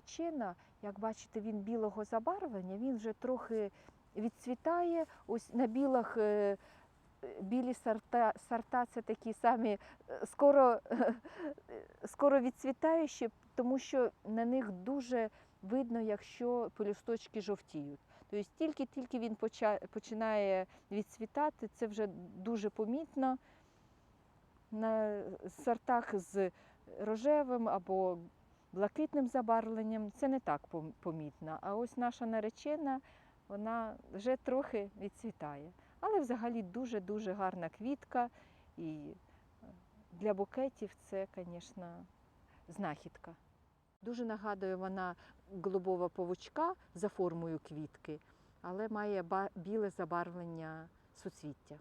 наречена, як бачите, він білого забарвлення, він вже трохи відцвітає. Ось на білах е, білі сорта, сорта це такі самі е, скоро, скоро відцвітаючі, тому що на них дуже видно, якщо пелюсточки жовтіють. Тобто тільки-тільки він починає відцвітати, це вже дуже помітно. На сортах з рожевим або блакитним забарвленням це не так помітно. А ось наша наречена, вона вже трохи відцвітає. Але взагалі дуже-дуже гарна квітка. І е, для букетів це, звісно, знахідка. Дуже нагадує вона голубого павучка за формою квітки, але має біле забарвлення суцвіття.